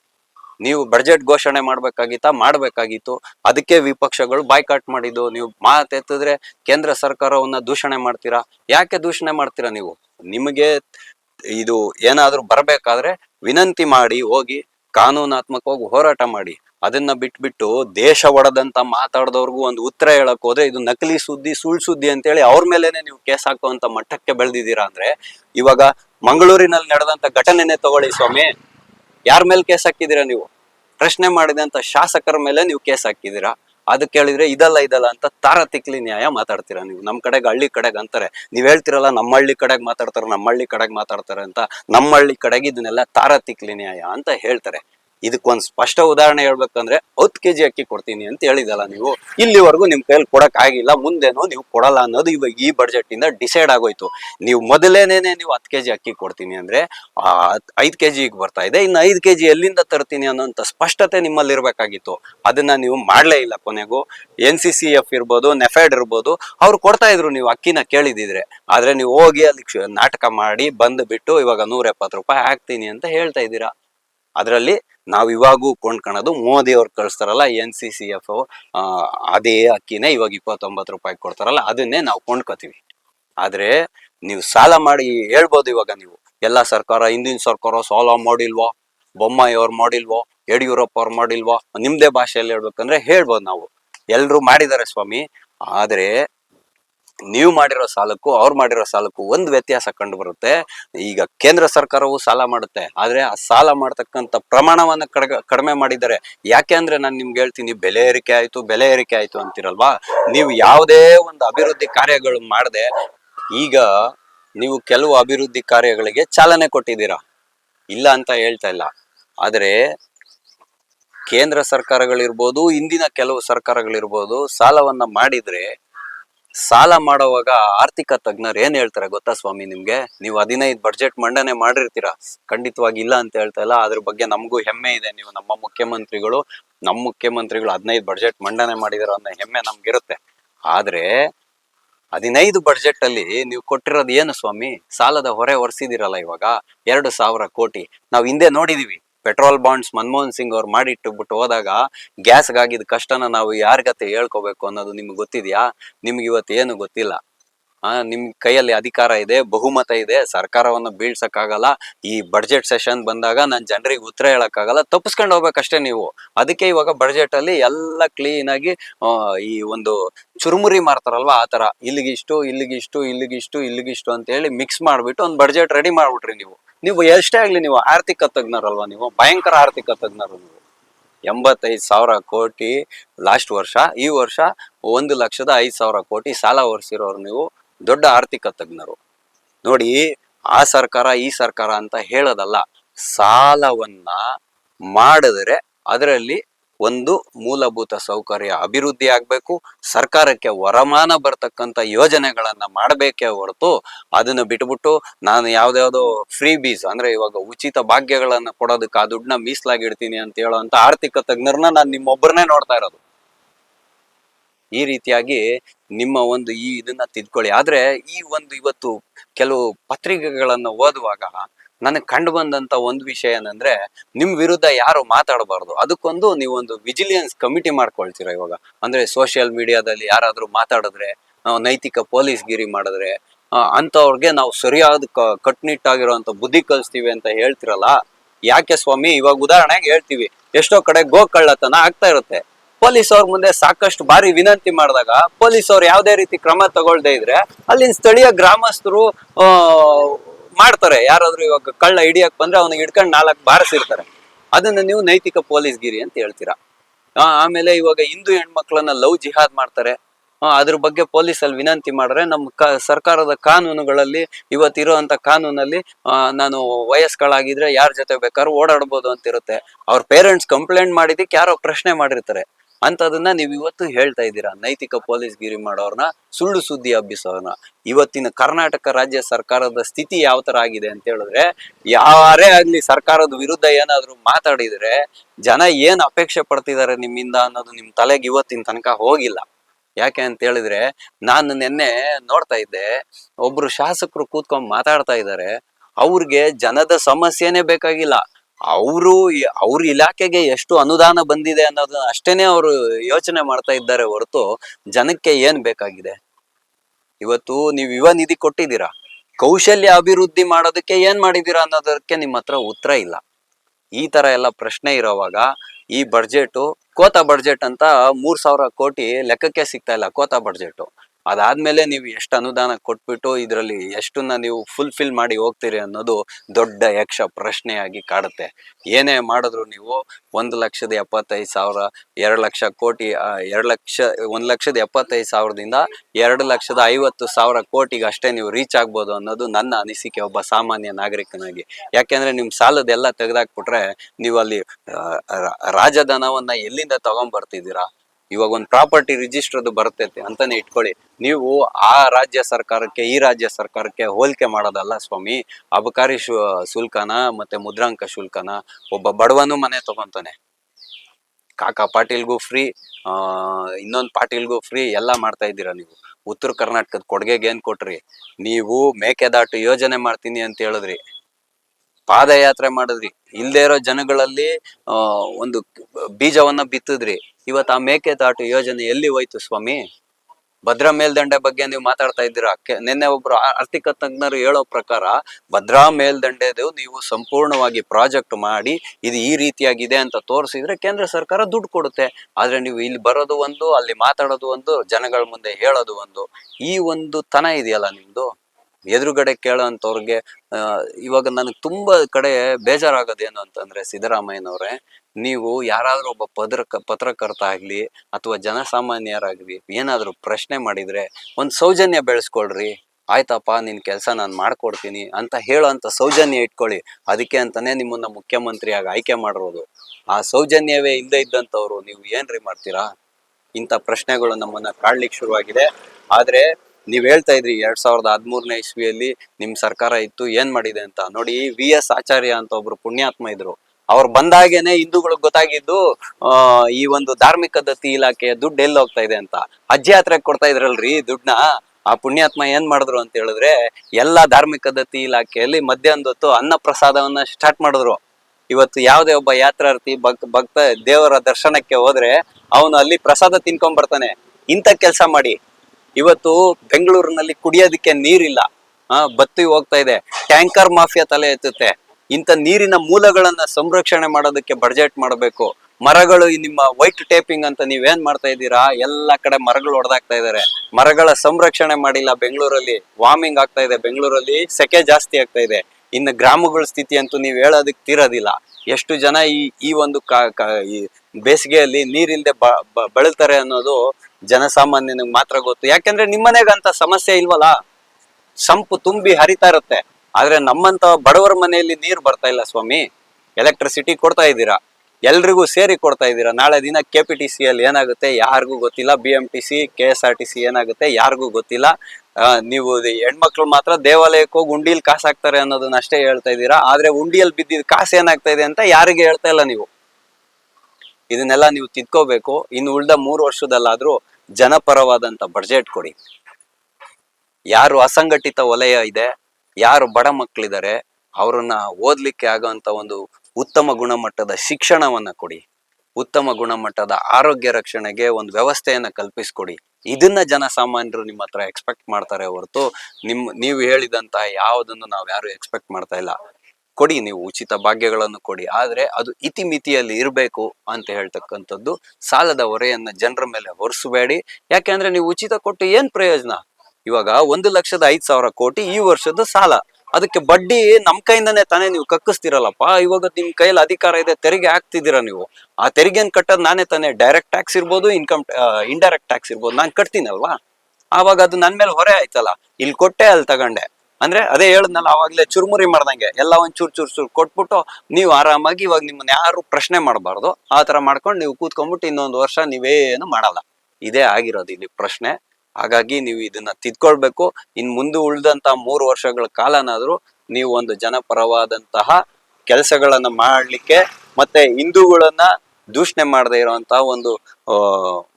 ನೀವು ಬಡ್ಜೆಟ್ ಘೋಷಣೆ ಮಾಡ್ಬೇಕಾಗಿತ್ತಾ ಮಾಡ್ಬೇಕಾಗಿತ್ತು. ಅದಕ್ಕೆ ವಿಪಕ್ಷಗಳು ಬಾಯ್ಕಾಟ್ ಮಾಡಿದ್ದು. ನೀವು ಮಾತೆತ್ತಿದ್ರೆ ಕೇಂದ್ರ ಸರ್ಕಾರವನ್ನ ದೂಷಣೆ ಮಾಡ್ತೀರಾ? ಯಾಕೆ ದೂಷಣೆ ಮಾಡ್ತೀರಾ ನೀವು? ನಿಮಗೆ ಇದು ಏನಾದ್ರೂ ಬರ್ಬೇಕಾದ್ರೆ ವಿನಂತಿ ಮಾಡಿ, ಹೋಗಿ ಕಾನೂನಾತ್ಮಕವಾಗಿ ಹೋರಾಟ ಮಾಡಿ. ಅದನ್ನ ಬಿಟ್ಬಿಟ್ಟು ದೇಶ ಒಡೆದಂತ ಮಾತಾಡಿದವ್ರಿಗೂ ಒಂದು ಉತ್ತರ ಹೇಳಕ್ ಹೋದ್ರೆ ಇದು ನಕಲಿ ಸುದ್ದಿ, ಸುಳ್ ಸುದ್ದಿ ಅಂತೇಳಿ ಅವ್ರ ಮೇಲೇನೆ ನೀವು ಕೇಸ್ ಹಾಕುವಂತ ಮಟ್ಟಕ್ಕೆ ಬೆಳೆದಿದ್ದೀರಾ ಅಂದ್ರೆ ಇವಾಗ ಮಂಗಳೂರಿನಲ್ಲಿ ನಡೆದಂತ ಘಟನೆನೆ ತಗೊಳ್ಳಿ ಸ್ವಾಮಿ. ಯಾರ ಮೇಲೆ ಕೇಸ್ ಹಾಕಿದ್ದೀರಾ ನೀವು? ಪ್ರಶ್ನೆ ಮಾಡಿದಂತ ಶಾಸಕರ ಮೇಲೆ ನೀವು ಕೇಸ್ ಹಾಕಿದ್ದೀರಾ ಅದಕ್ಕೆ ಕೇಳಿದ್ರೆ ಇದಲ್ಲ ಇದಲ್ಲ ಅಂತ ತಾರತಿಕ್ಲಿ ನ್ಯಾಯ ಮಾತಾಡ್ತೀರಾ ನೀವು. ನಮ್ಮ ಕಡೆಗೆ ಹಳ್ಳಿ ಕಡೆಗೆ ಅಂತಾರೆ. ನೀವು ಹೇಳ್ತಿರಲ್ಲ ನಮ್ಮ ಹಳ್ಳಿ ಕಡೆಗೆ ಮಾತಾಡ್ತಾರೆ, ನಮ್ಮ ಹಳ್ಳಿ ಕಡೆಗೆ ಮಾತಾಡ್ತಾರೆ ಅಂತ. ನಮ್ಮ ಹಳ್ಳಿ ಕಡೆಗೆ ಇದನ್ನೆಲ್ಲ ತಾರತಿಕ್ಲಿ ನ್ಯಾಯ ಅಂತ ಹೇಳ್ತಾರೆ. ಇದಕ್ಕೊಂದ್ ಸ್ಪಷ್ಟ ಉದಾಹರಣೆ ಹೇಳ್ಬೇಕಂದ್ರೆ ಹತ್ತು ಕೆಜಿ ಅಕ್ಕಿ ಕೊಡ್ತೀನಿ ಅಂತ ಹೇಳಿದಲ್ಲ ನೀವು, ಇಲ್ಲಿವರೆಗೂ ನಿಮ್ ಕೈಯಲ್ಲಿ ಕೊಡಕ್ ಆಗಿಲ್ಲ, ಮುಂದೇನೋ ನೀವು ಕೊಡಲ್ಲ ಅನ್ನೋದು ಇವಾಗ ಈ ಬಡ್ಜೆಟ್ ಇಂದ ಡಿಸೈಡ್ ಆಗೋಯ್ತು. ನೀವು ಮೊದಲೇನೇನೆ ನೀವು ಹತ್ತು ಕೆಜಿ ಅಕ್ಕಿ ಕೊಡ್ತೀನಿ ಅಂದ್ರೆ ಐದು ಕೆ ಕೆಜಿ ಈಗ ಬರ್ತಾ ಇದೆ, ಇನ್ನು ಐದ್ ಕೆಜಿ ಎಲ್ಲಿಂದ ತರ್ತೀನಿ ಅನ್ನೋಂಥ ಸ್ಪಷ್ಟತೆ ನಿಮ್ಮಲ್ಲಿ ಇರ್ಬೇಕಾಗಿತ್ತು. ಅದನ್ನ ನೀವು ಮಾಡಲೇ ಇಲ್ಲ ಕೊನೆಗೂ. ಎನ್ ಸಿ ಸಿ ಎಫ್ ಇರ್ಬೋದು ನೆಫೆಡ್ ಇರ್ಬೋದು, ಅವ್ರು ಕೊಡ್ತಾ ಇದ್ರು ನೀವು ಅಕ್ಕಿನ ಕೇಳಿದಿದ್ರೆ. ಆದ್ರೆ ನೀವು ಹೋಗಿ ಅಲ್ಲಿ ನಾಟಕ ಮಾಡಿ ಬಂದು ಬಿಟ್ಟು ಇವಾಗ ನೂರ ರೂಪಾಯಿ ಹಾಕ್ತೀನಿ ಅಂತ ಹೇಳ್ತಾ ಇದ್ದೀರಾ. ಅದರಲ್ಲಿ ನಾವು ಇವಾಗೂ ಕೊಂಡ್ಕೊಳೋದು ಮೋದಿ ಅವ್ರು ಕಳಿಸ್ತಾರಲ್ಲ ಎನ್ ಸಿ ಸಿ ಎಫ್ ಅದೇ ಅಕ್ಕಿನೇ ಇವಾಗ ಇಪ್ಪತ್ತೊಂಬತ್ತು ರೂಪಾಯಿ ಕೊಡ್ತಾರಲ್ಲ, ಅದನ್ನೇ ನಾವು ಕೊಂಡ್ಕೋತೀವಿ. ಆದ್ರೆ ನೀವು ಸಾಲ ಮಾಡಿ ಹೇಳ್ಬೋದು ಇವಾಗ ನೀವು, ಎಲ್ಲ ಸರ್ಕಾರ ಹಿಂದಿನ ಸರ್ಕಾರ ಸಾಲ ಮಾಡಿಲ್ವೋ ಬೊಮ್ಮಾಯಿ ಅವ್ರು ಮಾಡಿಲ್ವೋ ಯಡಿಯೂರಪ್ಪ ಅವ್ರು ಮಾಡಿಲ್ವೋ, ನಿಮ್ದೇ ಭಾಷೆಯಲ್ಲಿ ಹೇಳ್ಬೇಕಂದ್ರೆ ಹೇಳ್ಬೋದು ನಾವು. ಎಲ್ರು ಮಾಡಿದ್ದಾರೆ ಸ್ವಾಮಿ, ಆದ್ರೆ ನೀವು ಮಾಡಿರೋ ಸಾಲಕ್ಕೂ ಅವ್ರು ಮಾಡಿರೋ ಸಾಲಕ್ಕೂ ಒಂದು ವ್ಯತ್ಯಾಸ ಕಂಡು ಬರುತ್ತೆ ಈಗ ಕೇಂದ್ರ ಸರ್ಕಾರವು ಸಾಲ ಮಾಡುತ್ತೆ. ಆದ್ರೆ ಆ ಸಾಲ ಮಾಡ್ತಕ್ಕಂಥ ಪ್ರಮಾಣವನ್ನ ಕಡಿಮೆ ಕಡಿಮೆ ಮಾಡಿದ್ದಾರೆ. ಯಾಕೆ ಅಂದ್ರೆ ನಾನು ನಿಮ್ಗೆ ಹೇಳ್ತೀನಿ, ಬೆಲೆ ಏರಿಕೆ ಆಯ್ತು, ಬೆಲೆ ಏರಿಕೆ ಆಯ್ತು ಅಂತಿರಲ್ವಾ? ನೀವು ಯಾವುದೇ ಒಂದು ಅಭಿವೃದ್ಧಿ ಕಾರ್ಯಗಳು ಮಾಡದೆ, ಈಗ ನೀವು ಕೆಲವು ಅಭಿವೃದ್ಧಿ ಕಾರ್ಯಗಳಿಗೆ ಚಾಲನೆ ಕೊಟ್ಟಿದ್ದೀರಾ? ಇಲ್ಲ ಅಂತ ಹೇಳ್ತಾ ಇಲ್ಲ. ಆದ್ರೆ ಕೇಂದ್ರ ಸರ್ಕಾರಗಳಿರ್ಬೋದು, ಇಂದಿನ ಕೆಲವು ಸರ್ಕಾರಗಳಿರ್ಬೋದು, ಸಾಲವನ್ನ ಮಾಡಿದ್ರೆ ಸಾಲ ಮಾಡುವಾಗ ಆರ್ಥಿಕ ತಜ್ಞರು ಏನ್ ಹೇಳ್ತಾರೆ ಗೊತ್ತಾ ಸ್ವಾಮಿ ನಿಮ್ಗೆ? ನೀವು ಹದಿನೈದು ಬಜೆಟ್ ಮಂಡನೆ ಮಾಡಿರ್ತೀರಾ? ಖಂಡಿತವಾಗಿ ಇಲ್ಲ ಅಂತ ಹೇಳ್ತಾ ಇಲ್ಲ. ಅದ್ರ ಬಗ್ಗೆ ನಮಗೂ ಹೆಮ್ಮೆ ಇದೆ. ನೀವು ನಮ್ಮ ಮುಖ್ಯಮಂತ್ರಿಗಳು ನಮ್ಮ ಮುಖ್ಯಮಂತ್ರಿಗಳು ಹದಿನೈದು ಬಜೆಟ್ ಮಂಡನೆ ಮಾಡಿದಾರೆ ಅನ್ನೋ ಹೆಮ್ಮೆ ನಮ್ಗಿರುತ್ತೆ. ಆದ್ರೆ ಹದಿನೈದು ಬಜೆಟ್ ಅಲ್ಲಿ ನೀವು ಕೊಟ್ಟಿರೋದು ಏನು ಸ್ವಾಮಿ? ಸಾಲದ ಹೊರೆ ಹೊರಿಸಿದಿರಲ್ಲ ಇವಾಗ. ಎರಡು ಸಾವಿರ ಕೋಟಿ. ನಾವು ಹಿಂದೆ ನೋಡಿದೀವಿ. ಪೆಟ್ರೋಲ್ ಬಾಂಡ್ಸ್ ಮನಮೋಹನ್ ಸಿಂಗ್ ಅವ್ರು ಮಾಡಿಟ್ಟುಬಿಟ್ಟು ಹೋದಾಗ ಗ್ಯಾಸ್ಗಾಗಿದ್ದ ಕಷ್ಟನ ನಾವು ಯಾರಿಗತ್ತೆ ಹೇಳ್ಕೋಬೇಕು ಅನ್ನೋದು ನಿಮ್ಗೆ ಗೊತ್ತಿದ್ಯಾ? ನಿಮ್ಗೆ ಇವತ್ತು ಏನು ಗೊತ್ತಿಲ್ಲ. ಆ, ನಿಮ್ ಕೈಯಲ್ಲಿ ಅಧಿಕಾರ ಇದೆ, ಬಹುಮತ ಇದೆ, ಸರ್ಕಾರವನ್ನು ಬೀಳ್ಸಕ್ಕಾಗಲ್ಲ, ಈ ಬಡ್ಜೆಟ್ ಸೆಷನ್ ಬಂದಾಗ ನಾನು ಜನರಿಗೆ ಉತ್ತರ ಹೇಳಕ್ಕಾಗಲ್ಲ ತಪ್ಪಿಸ್ಕೊಂಡು ಹೋಗ್ಬೇಕಷ್ಟೇ ನೀವು. ಅದಕ್ಕೆ ಇವಾಗ ಬಡ್ಜೆಟ್ ಅಲ್ಲಿ ಎಲ್ಲ ಕ್ಲೀನ್ ಆಗಿ ಈ ಒಂದು ಚುರುಮುರಿ ಮಾಡ್ತಾರಲ್ವಾ ಆ ತರ, ಇಲ್ಲಿಗಿಷ್ಟು ಇಲ್ಲಿಗಿಷ್ಟು ಇಲ್ಲಿಗಿಷ್ಟು ಇಲ್ಲಿಗಿಷ್ಟು ಅಂತ ಹೇಳಿ ಮಿಕ್ಸ್ ಮಾಡ್ಬಿಟ್ಟು ಒಂದು ಬಡ್ಜೆಟ್ ರೆಡಿ ಮಾಡ್ಬಿಟ್ರಿ ನೀವು. ನೀವು ಎಷ್ಟೇ ಆಗ್ಲಿ ನೀವು ಆರ್ಥಿಕ ತಜ್ಞರಲ್ವ ನೀವು? ಭಯಂಕರ ಆರ್ಥಿಕ ತಜ್ಞರು ನೀವು. ಎಂಬತ್ತೈದು ಸಾವಿರ ಕೋಟಿ ಲಾಸ್ಟ್ ವರ್ಷ, ಈ ವರ್ಷ ಒಂದು ಲಕ್ಷದ ಐದು ಸಾವಿರ ಕೋಟಿ ಸಾಲ ಹೊರಿಸಿರೋರು ನೀವು ದೊಡ್ಡ ಆರ್ಥಿಕ ತಜ್ಞರು. ನೋಡಿ, ಆ ಸರ್ಕಾರ, ಈ ಸರ್ಕಾರ ಅಂತ ಹೇಳೋದಲ್ಲ, ಸಾಲವನ್ನ ಮಾಡಿದ್ರೆ ಅದರಲ್ಲಿ ಒಂದು ಮೂಲಭೂತ ಸೌಕರ್ಯ ಅಭಿವೃದ್ಧಿ ಆಗ್ಬೇಕು, ಸರ್ಕಾರಕ್ಕೆ ವರಮಾನ ಬರ್ತಕ್ಕಂಥ ಯೋಜನೆಗಳನ್ನ ಮಾಡಬೇಕೇ ಹೊರತು ಅದನ್ನ ಬಿಟ್ಬಿಟ್ಟು ನಾನು ಯಾವ್ದ್ಯಾವ್ದೋ ಫ್ರೀ ಬೀಸ್ ಅಂದ್ರೆ ಇವಾಗ ಉಚಿತ ಭಾಗ್ಯಗಳನ್ನ ಕೊಡೋದಕ್ಕೆ ಆ ದುಡ್ಡನ್ನ ಮೀಸಲಾಗಿಡ್ತೀನಿ ಅಂತ ಹೇಳುವಂತ ಆರ್ಥಿಕ ತಜ್ಞರನ್ನ ನಾನು ನಿಮ್ಮೊಬ್ಬರನ್ನೇ ನೋಡ್ತಾ ಇರೋದು. ಈ ರೀತಿಯಾಗಿ ನಿಮ್ಮ ಒಂದು ಈ ಇದನ್ನ ತಿದ್ಕೊಳ್ಳಿ. ಆದ್ರೆ ಈ ಒಂದು ಇವತ್ತು ಕೆಲವು ಪತ್ರಿಕೆಗಳನ್ನ ಓದುವಾಗ ನನಗೆ ಕಂಡು ಬಂದಂತ ಒಂದು ವಿಷಯ ಏನಂದ್ರೆ ನಿಮ್ ವಿರುದ್ಧ ಯಾರು ಮಾತಾಡಬಾರ್ದು. ಅದಕ್ಕೊಂದು ನೀವೊಂದು ವಿಜಿಲಿಯನ್ಸ್ ಕಮಿಟಿ ಮಾಡ್ಕೊಳ್ತೀರಾ ಇವಾಗ. ಅಂದ್ರೆ ಸೋಷಿಯಲ್ ಮೀಡಿಯಾದಲ್ಲಿ ಯಾರಾದ್ರೂ ಮಾತಾಡಿದ್ರೆ ನೈತಿಕ ಪೊಲೀಸ್ ಗಿರಿ ಮಾಡಿದ್ರೆ ಆ, ಅಂಥವ್ರಿಗೆ ನಾವು ಸರಿಯಾದ ಕಟ್ಟುನಿಟ್ಟಾಗಿರುವಂತ ಬುದ್ಧಿ ಕಲಿಸ್ತೀವಿ ಅಂತ ಹೇಳ್ತಿರಲ್ಲ ಯಾಕೆ ಸ್ವಾಮಿ? ಇವಾಗ ಉದಾಹರಣೆಗೆ ಹೇಳ್ತೀವಿ ಎಷ್ಟೋ ಕಡೆ ಗೋ ಕಳ್ಳತನ ಆಗ್ತಾ ಇರುತ್ತೆ. ಪೊಲೀಸ್ ಅವ್ರ ಮುಂದೆ ಸಾಕಷ್ಟು ಬಾರಿ ವಿನಂತಿ ಮಾಡಿದಾಗ ಪೊಲೀಸ್ ಅವ್ರು ಯಾವುದೇ ರೀತಿ ಕ್ರಮ ತಗೊಳ್ದೇ ಇದ್ರೆ ಅಲ್ಲಿನ ಸ್ಥಳೀಯ ಗ್ರಾಮಸ್ಥರು ಮಾಡ್ತಾರೆ. ಯಾರಾದ್ರೂ ಇವಾಗ ಕಳ್ಳ ಹಿಡಿಯಕ್ ಬಂದ್ರೆ ಅವನಿಗೆ ಹಿಡ್ಕೊಂಡು ನಾಲ್ಕು ಬಾರಿಸಿರ್ತಾರೆ. ಅದನ್ನ ನೀವು ನೈತಿಕ ಪೊಲೀಸ್ ಗಿರಿ ಅಂತ ಹೇಳ್ತೀರಾ? ಆಮೇಲೆ ಇವಾಗ ಹಿಂದೂ ಹೆಣ್ಮಕ್ಳನ್ನ ಲವ್ ಜಿಹಾದ್ ಮಾಡ್ತಾರೆ. ಅದ್ರ ಬಗ್ಗೆ ಪೊಲೀಸ್ ಅಲ್ಲಿ ವಿನಂತಿ ಮಾಡಿದ್ರೆ ನಮ್ಮ ಸರ್ಕಾರದ ಕಾನೂನುಗಳಲ್ಲಿ, ಇವತ್ತಿರುವಂತ ಕಾನೂನಲ್ಲಿ ನಾನು ವಯಸ್ಕಳಾಗಿದ್ರೆ ಯಾರ ಜೊತೆ ಬೇಕಾದ್ರೂ ಓಡಾಡ್ಬೋದು ಅಂತ ಇರುತ್ತೆ ಅವ್ರ ಪೇರೆಂಟ್ಸ್ ಕಂಪ್ಲೇಂಟ್ ಮಾಡಿದಕ್ಕೆ ಯಾರೋ ಪ್ರಶ್ನೆ ಮಾಡಿರ್ತಾರೆ. ಅಂತದನ್ನ ನೀವು ಇವತ್ತು ಹೇಳ್ತಾ ಇದ್ದೀರಾ. ನೈತಿಕ ಪೊಲೀಸ್ ಗಿರಿ ಮಾಡೋರ್ನ, ಸುಳ್ಳು ಸುದ್ದಿ ಹಬ್ಬಿಸೋರ್ನ. ಇವತ್ತಿನ ಕರ್ನಾಟಕ ರಾಜ್ಯ ಸರ್ಕಾರದ ಸ್ಥಿತಿ ಯಾವ ತರ ಆಗಿದೆ ಅಂತ ಹೇಳಿದ್ರೆ, ಯಾರೇ ಆಗ್ಲಿ ಸರ್ಕಾರದ ವಿರುದ್ಧ ಏನಾದ್ರು ಮಾತಾಡಿದ್ರೆ, ಜನ ಏನ್ ಅಪೇಕ್ಷೆ ಪಡ್ತಿದ್ದಾರೆ ನಿಮ್ಮಿಂದ ಅನ್ನೋದು ನಿಮ್ ತಲೆಗೆ ಇವತ್ತಿನ ತನಕ ಹೋಗಿಲ್ಲ. ಯಾಕೆ ಅಂತ ಹೇಳಿದ್ರೆ, ನಾನು ನಿನ್ನೆ ನೋಡ್ತಾ ಇದ್ದೆ, ಒಬ್ರು ಶಾಸಕರು ಕೂತ್ಕೊಂಡ್ ಮಾತಾಡ್ತಾ ಇದ್ದಾರೆ, ಅವ್ರಿಗೆ ಜನದ ಸಮಸ್ಯೆನೇ ಬೇಕಾಗಿಲ್ಲ. ಅವರು ಅವ್ರ ಇಲಾಖೆಗೆ ಎಷ್ಟು ಅನುದಾನ ಬಂದಿದೆ ಅನ್ನೋದನ್ನ ಅಷ್ಟೇನೆ ಅವರು ಯೋಚನೆ ಮಾಡ್ತಾ ಇದ್ದಾರೆ ಹೊರತು ಜನಕ್ಕೆ ಏನ್ ಬೇಕಾಗಿದೆ? ಇವತ್ತು ನೀವು ಯುವ ನಿಧಿ ಕೊಟ್ಟಿದ್ದೀರಾ. ಕೌಶಲ್ಯ ಅಭಿವೃದ್ಧಿ ಮಾಡೋದಕ್ಕೆ ಏನ್ ಮಾಡಿದೀರಾ ಅನ್ನೋದಕ್ಕೆ ನಿಮ್ಮ ಹತ್ರ ಉತ್ತರ ಇಲ್ಲ. ಈ ತರ ಎಲ್ಲ ಪ್ರಶ್ನೆ ಇರೋವಾಗ ಈ ಬಡ್ಜೆಟ್ ಕೋತಾ ಬಡ್ಜೆಟ್ ಅಂತ ಮೂರ್ ಸಾವಿರ ಕೋಟಿ ಲೆಕ್ಕಕ್ಕೆ ಸಿಗ್ತಾ ಇಲ್ಲ, ಕೋತಾ ಬಡ್ಜೆಟ್ ಅದಾದ್ಮೇಲೆ ನೀವು ಎಷ್ಟು ಅನುದಾನ ಕೊಟ್ಬಿಟ್ಟು ಇದರಲ್ಲಿ ಎಷ್ಟನ್ನ ನೀವು ಫುಲ್ಫಿಲ್ ಮಾಡಿ ಹೋಗ್ತೀರಿ ಅನ್ನೋದು ದೊಡ್ಡ ಯಕ್ಷ ಪ್ರಶ್ನೆಯಾಗಿ ಕಾಡುತ್ತೆ. ಏನೇ ಮಾಡಿದ್ರು ನೀವು ಒಂದು ಲಕ್ಷದ ಎಪ್ಪತ್ತೈದು ಸಾವಿರ, ಎರಡು ಲಕ್ಷ ಕೋಟಿ ಎರಡು ಲಕ್ಷ, ಒಂದು ಲಕ್ಷದ ಎಪ್ಪತ್ತೈದು ಸಾವಿರದಿಂದ ಎರಡು ಲಕ್ಷದ ಐವತ್ತು ಸಾವಿರ ಕೋಟಿಗೆ ಅಷ್ಟೇ ನೀವು ರೀಚ್ ಆಗ್ಬೋದು ಅನ್ನೋದು ನನ್ನ ಅನಿಸಿಕೆ ಒಬ್ಬ ಸಾಮಾನ್ಯ ನಾಗರಿಕನಾಗಿ. ಯಾಕೆಂದ್ರೆ ನಿಮ್ಮ ಸಾಲದೆಲ್ಲ ತೆಗೆದಾಕ್ಬಿಟ್ರೆ ನೀವು ಅಲ್ಲಿ ರಾಜಧನವನ್ನು ಎಲ್ಲಿಂದ ತಗೊಂಡ್ ಬರ್ತಿದ್ದೀರಾ ಇವಾಗ ಒಂದು ಪ್ರಾಪರ್ಟಿ ರಿಜಿಸ್ಟರ್ದು ಬರ್ತೈತೆ ಅಂತಾನೆ ಇಟ್ಕೊಳ್ಳಿ. ನೀವು ಆ ರಾಜ್ಯ ಸರ್ಕಾರಕ್ಕೆ, ಈ ರಾಜ್ಯ ಸರ್ಕಾರಕ್ಕೆ ಹೋಲಿಕೆ ಮಾಡೋದಲ್ಲ ಸ್ವಾಮಿ. ಅಬಕಾರಿ ಶು, ಶುಲ್ಕನ ಮತ್ತೆ ಮುದ್ರಾಂಕ ಶುಲ್ಕನ ಒಬ್ಬ ಬಡವನು ಮನೆ ತಗೊಂತಾನೆ. ಕಾಕಾ ಪಾಟೀಲ್ಗೂ ಫ್ರೀ ಇನ್ನೊಂದು ಪಾಟೀಲ್ಗೂ ಫ್ರೀ ಎಲ್ಲ ಮಾಡ್ತಾ ಇದ್ದೀರಾ ನೀವು? ಉತ್ತರ ಕರ್ನಾಟಕದ ಕೊಡುಗೆಗೆ ಏನ್ ಕೊಟ್ರಿ? ನೀವು ಮೇಕೆದಾಟು ಯೋಜನೆ ಮಾಡ್ತೀನಿ ಅಂತ ಹೇಳಿದ್ರಿ. ಪಾದಯಾತ್ರೆ ಮಾಡಿದ್ರಿ. ಇಲ್ಲದೆ ಇರೋ ಜನಗಳಲ್ಲಿ ಒಂದು ಬೀಜವನ್ನ ಬಿತ್ತಿದ್ರಿ. ಇವತ್ತು ಆ ಮೇಕೆದಾಟು ಯೋಜನೆ ಎಲ್ಲಿ ಹೋಯ್ತು ಸ್ವಾಮಿ? ಭದ್ರಾ ಮೇಲ್ದಂಡೆ ಬಗ್ಗೆ ನೀವು ಮಾತಾಡ್ತಾ ಇದ್ದೀರಾ? ನಿನ್ನೆ ಒಬ್ರು ಆರ್ಥಿಕ ತಜ್ಞರು ಹೇಳೋ ಪ್ರಕಾರ ಭದ್ರಾ ಮೇಲ್ದಂಡೆದು ನೀವು ಸಂಪೂರ್ಣವಾಗಿ ಪ್ರಾಜೆಕ್ಟ್ ಮಾಡಿ ಇದು ಈ ರೀತಿಯಾಗಿದೆ ಅಂತ ತೋರಿಸಿದ್ರೆ ಕೇಂದ್ರ ಸರ್ಕಾರ ದುಡ್ಡು ಕೊಡುತ್ತೆ. ಆದ್ರೆ ನೀವು ಇಲ್ಲಿ ಬರೋದು ಒಂದು, ಅಲ್ಲಿ ಮಾತಾಡೋದು ಒಂದು, ಜನಗಳ ಮುಂದೆ ಹೇಳೋದು ಒಂದು. ಈ ಒಂದು ತನ ಇದೆಯಲ್ಲ ನಿಮ್ದು? ಎದುರುಗಡೆ ಕೇಳೋಂಥವ್ರಿಗೆ ಇವಾಗ ನನಗೆ ತುಂಬಾ ಕಡೆ ಬೇಜಾರಾಗೋದೇನು ಅಂತಂದ್ರೆ ಸಿದ್ದರಾಮಯ್ಯನವ್ರೆ, ನೀವು ಯಾರಾದ್ರೂ ಒಬ್ಬ ಪದ್ರ ಪತ್ರಕರ್ತ ಆಗ್ಲಿ ಅಥವಾ ಜನಸಾಮಾನ್ಯರಾಗ್ಲಿ ಏನಾದರೂ ಪ್ರಶ್ನೆ ಮಾಡಿದ್ರೆ ಒಂದ್ ಸೌಜನ್ಯ ಬೆಳೆಸ್ಕೊಳ್ರಿ. ಆಯ್ತಪ್ಪ, ನಿನ್ ಕೆಲಸ ನಾನು ಮಾಡ್ಕೊಡ್ತೀನಿ ಅಂತ ಹೇಳೋಂಥ ಸೌಜನ್ಯ ಇಟ್ಕೊಳ್ಳಿ. ಅದಕ್ಕೆ ಅಂತಾನೆ ನಿಮ್ಮನ್ನ ಮುಖ್ಯಮಂತ್ರಿಯಾಗಿ ಆಯ್ಕೆ ಮಾಡಿರೋದು. ಆ ಸೌಜನ್ಯವೇ ಹಿಂದೆ ಇದ್ದಂಥವ್ರು ನೀವು ಏನ್ರಿ ಮಾಡ್ತೀರಾ? ಇಂಥ ಪ್ರಶ್ನೆಗಳು ನಮ್ಮನ್ನ ಕಾಡ್ಲಿಕ್ಕೆ ಶುರುವಾಗಿದೆ. ಆದ್ರೆ ನೀವ್ ಹೇಳ್ತಾ ಇದ್ರಿ ಎರಡ್ ಸಾವಿರದ ಹದಿಮೂರನೇ ಇಸ್ವಿಯಲ್ಲಿ ನಿಮ್ ಸರ್ಕಾರ ಇತ್ತು, ಏನ್ ಮಾಡಿದೆ ಅಂತ. ನೋಡಿ, ವಿ ಎಸ್ ಆಚಾರ್ಯ ಅಂತ ಒಬ್ರು ಪುಣ್ಯಾತ್ಮ ಇದ್ರು. ಅವ್ರು ಬಂದಾಗೇನೆ ಹಿಂದೂಗಳಿಗೆ ಗೊತ್ತಾಗಿದ್ದು ಈ ಒಂದು ಧಾರ್ಮಿಕ ದತ್ತಿ ಇಲಾಖೆಯ ದುಡ್ಡು ಎಲ್ಲಿ ಹೋಗ್ತಾ ಇದೆ ಅಂತ. ಅಜ್ಜಿ ಯಾತ್ರೆಗೆ ಕೊಡ್ತಾ ಇದ್ರಲ್ರಿ ದುಡ್ಡನ್ನ. ಆ ಪುಣ್ಯಾತ್ಮ ಏನ್ ಮಾಡಿದ್ರು ಅಂತ ಹೇಳಿದ್ರೆ, ಎಲ್ಲಾ ಧಾರ್ಮಿಕ ದತ್ತಿ ಇಲಾಖೆಯಲ್ಲಿ ಮಧ್ಯಾಹ್ನದ ಹೊತ್ತು ಅನ್ನ ಪ್ರಸಾದವನ್ನ ಸ್ಟಾರ್ಟ್ ಮಾಡಿದ್ರು. ಇವತ್ತು ಯಾವುದೇ ಒಬ್ಬ ಯಾತ್ರಾರ್ಥಿ ಭಕ್, ಭಕ್ತ ದೇವರ ದರ್ಶನಕ್ಕೆ ಹೋದ್ರೆ, ಅವನು ಅಲ್ಲಿ ಪ್ರಸಾದ ತಿನ್ಕೊಂಡ್ ಬರ್ತಾನೆ. ಇಂಥ ಕೆಲಸ ಮಾಡಿ. ಇವತ್ತು ಬೆಂಗಳೂರಿನಲ್ಲಿ ಕುಡಿಯೋದಕ್ಕೆ ನೀರಿಲ್ಲ. ಬತ್ತಿ ಹೋಗ್ತಾ ಇದೆ. ಟ್ಯಾಂಕರ್ ಮಾಫಿಯಾ ತಲೆ ಎತ್ತುತ್ತೆ. ಇಂಥ ನೀರಿನ ಮೂಲಗಳನ್ನ ಸಂರಕ್ಷಣೆ ಮಾಡೋದಕ್ಕೆ ಬಡ್ಜೆಟ್ ಮಾಡಬೇಕು. ಮರಗಳು ನಿಮ್ಮ ವೈಟ್ ಟೇಪಿಂಗ್ ಅಂತ ನೀವೇನ್ ಮಾಡ್ತಾ ಇದ್ದೀರಾ? ಎಲ್ಲ ಕಡೆ ಮರಗಳು ಹೊಡೆದಾಗ್ತಾ ಇದಾರೆ. ಮರಗಳ ಸಂರಕ್ಷಣೆ ಮಾಡಿಲ್ಲ ಬೆಂಗಳೂರಲ್ಲಿ. ವಾರ್ಮಿಂಗ್ ಆಗ್ತಾ ಇದೆ ಬೆಂಗಳೂರಲ್ಲಿ. ಸೆಕೆ ಜಾಸ್ತಿ ಆಗ್ತಾ ಇದೆ. ಇನ್ನು ಗ್ರಾಮಗಳ ಸ್ಥಿತಿ ಅಂತೂ ನೀವು ಹೇಳೋದಕ್ಕೆ ತೀರೋದಿಲ್ಲ. ಎಷ್ಟು ಜನ ಈ ಈ ಒಂದು ಈ ಬೇಸಿಗೆಯಲ್ಲಿ ನೀರಿಲ್ಲದೆ ಬಳಲ್ತಾರೆ ಅನ್ನೋದು ಜನಸಾಮಾನ್ಯನಿಗೆ ಮಾತ್ರ ಗೊತ್ತು. ಯಾಕೆಂದ್ರೆ ನಿಮ್ಮನೆಗಂತ ಸಮಸ್ಯೆ ಇಲ್ವಲ್ಲ? ಸಂಪು ತುಂಬಿ ಹರಿತಾ ಇರುತ್ತೆ. ಆದ್ರೆ ನಮ್ಮಂತ ಬಡವರ ಮನೆಯಲ್ಲಿ ನೀರು ಬರ್ತಾ ಇಲ್ಲ ಸ್ವಾಮಿ. ಎಲೆಕ್ಟ್ರಿಸಿಟಿ ಕೊಡ್ತಾ ಇದ್ದೀರಾ? ಎಲ್ರಿಗೂ ಸೇರಿ ಕೊಡ್ತಾ ಇದ್ದೀರಾ? ನಾಳೆ ದಿನ ಕೆ ಪಿ ಟಿ ಸಿ ಅಲ್ಲಿ ಏನಾಗುತ್ತೆ? ಯಾರಿಗೂ ಗೊತ್ತಿಲ್ಲ. B M T C K S R T C ಏನಾಗುತ್ತೆ? ಯಾರಿಗೂ ಗೊತ್ತಿಲ್ಲ. ನೀವು ಹೆಣ್ಮಕ್ಳು ಮಾತ್ರ ದೇವಾಲಯಕ್ಕೆ ಹೋಗಿ ಉಂಡಿಯಲ್ಲಿ ಕಾಸು ಹಾಕ್ತಾರೆ ಅನ್ನೋದನ್ನ ಅಷ್ಟೇ ಹೇಳ್ತಾ ಇದ್ದೀರಾ? ಆದ್ರೆ ಉಂಡಿಯಲ್ಲಿ ಬಿದ್ದಿದ್ ಕಾಸು ಏನಾಗ್ತಾ ಇದೆ ಅಂತ ಯಾರಿಗೆ ಹೇಳ್ತಾ ಇಲ್ಲ ನೀವು? ಇದನ್ನೆಲ್ಲ ನೀವು ತಿದ್ಕೋಬೇಕು. ಇನ್ನು ಉಳ್ದ ಮೂರು ವರ್ಷದಲ್ಲಾದ್ರೂ ಜನಪರವಾದಂತ ಬಡ್ಜೆಟ್ ಕೊಡಿ. ಯಾರು ಅಸಂಘಟಿತ ವಲಯ ಇದೆ, ಯಾರು ಬಡ ಮಕ್ಕಳಿದ್ದಾರೆ ಅವ್ರನ್ನ ಓದ್ಲಿಕ್ಕೆ ಆಗೋಂತ ಒಂದು ಉತ್ತಮ ಗುಣಮಟ್ಟದ ಶಿಕ್ಷಣವನ್ನ ಕೊಡಿ. ಉತ್ತಮ ಗುಣಮಟ್ಟದ ಆರೋಗ್ಯ ರಕ್ಷಣೆಗೆ ಒಂದು ವ್ಯವಸ್ಥೆಯನ್ನ ಕಲ್ಪಿಸ್ಕೊಡಿ. ಇದನ್ನ ಜನಸಾಮಾನ್ಯರು ನಿಮ್ಮ ಹತ್ರ ಎಕ್ಸ್ಪೆಕ್ಟ್ ಮಾಡ್ತಾರೆ ಹೊರತು ನಿಮ್, ನೀವು ಹೇಳಿದಂತಹ ಯಾವುದನ್ನು ನಾವು ಯಾರು ಎಕ್ಸ್ಪೆಕ್ಟ್ ಮಾಡ್ತಾ ಇಲ್ಲ. ಕೊಡಿ, ನೀವು ಉಚಿತ ಭಾಗ್ಯಗಳನ್ನು ಕೊಡಿ. ಆದ್ರೆ ಅದು ಇತಿಮಿತಿಯಲ್ಲಿ ಇರಬೇಕು ಅಂತ ಹೇಳ್ತಕ್ಕಂಥದ್ದು ಸಾಲದ ಹೊರೆಯನ್ನ ಜನರ ಮೇಲೆ ಹೊರಿಸಬೇಡಿ ಯಾಕೆಂದ್ರೆ ನೀವು ಉಚಿತ ಕೊಟ್ಟು ಏನ್ ಪ್ರಯೋಜನ? ಇವಾಗ ಒಂದು ಲಕ್ಷದ ಐದ್ ಸಾವಿರ ಕೋಟಿ ಈ ವರ್ಷದ ಸಾಲ. ಅದಕ್ಕೆ ಬಡ್ಡಿ ನಮ್ ಕೈಯಿಂದನೇ ತಾನೇ ನೀವು ಕಕ್ಕಿಸ್ತಿರಲ್ಲಪ್ಪ? ಇವಾಗ ನಿಮ್ ಕೈಯಲ್ಲಿ ಅಧಿಕಾರ ಇದೆ, ತೆರಿಗೆ ಹಾಕ್ತಿದ್ದೀರಾ ನೀವು? ಆ ತೆರಿಗೆನ್ ಕಟ್ಟೋದು ನಾನೇ ತಾನೇ ಡೈರೆಕ್ಟ್ ಟ್ಯಾಕ್ಸ್ ಇರ್ಬೋದು ಇನ್ಕಮ್ ಇಂಡೈರೆಕ್ಟ್ ಟ್ಯಾಕ್ಸ್ ಇರ್ಬೋದು. ನಾನು ಕಟ್ತೀನಲ್ವಾ? ಆವಾಗ ಅದು ನನ್ ಮೇಲೆ ಹೊರೆ ಆಯ್ತಲ್ಲ. ಇಲ್ಲಿ ಕೊಟ್ಟೆ ಅಲ್ಲಿ ತಗೊಂಡೆ. ಅಂದ್ರೆ ಅದೇ ಹೇಳದ್ನಲ್ಲ, ಅವಾಗ್ಲೇ ಚುರುಮುರಿ ಮಾಡ್ದಂಗೆ. ಎಲ್ಲ ಒಂದ್ ಚೂರ್ ಚೂರ್ ಚೂರ್ ಕೊಟ್ಬಿಟ್ಟು ನೀವು ಆರಾಮಾಗಿ ಇವಾಗ ನಿಮ್ಮನ್ನ ಯಾರು ಪ್ರಶ್ನೆ ಮಾಡಬಾರ್ದು. ಆ ತರ ಮಾಡ್ಕೊಂಡು ನೀವು ಕೂತ್ಕೊಂಡ್ಬಿಟ್ಟು ಇನ್ನೊಂದು ವರ್ಷ ನೀವೇನು ಮಾಡಲ್ಲ. ಇದೇ ಆಗಿರೋದು ಇಲ್ಲಿ ಪ್ರಶ್ನೆ. ಹಾಗಾಗಿ ನೀವು ಇದನ್ನ ತಿದ್ಕೊಳ್ಬೇಕು. ಇನ್ ಮುಂದೆ ಉಳಿದಂತಹ ಮೂರು ವರ್ಷಗಳ ಕಾಲನಾದ್ರೂ ನೀವು ಒಂದು ಜನಪರವಾದಂತಹ ಕೆಲಸಗಳನ್ನ ಮಾಡಲಿಕ್ಕೆ ಮತ್ತೆ ಹಿಂದೂಗಳನ್ನ ದೂಷಣೆ ಮಾಡದೇ ಇರುವಂತಹ ಒಂದು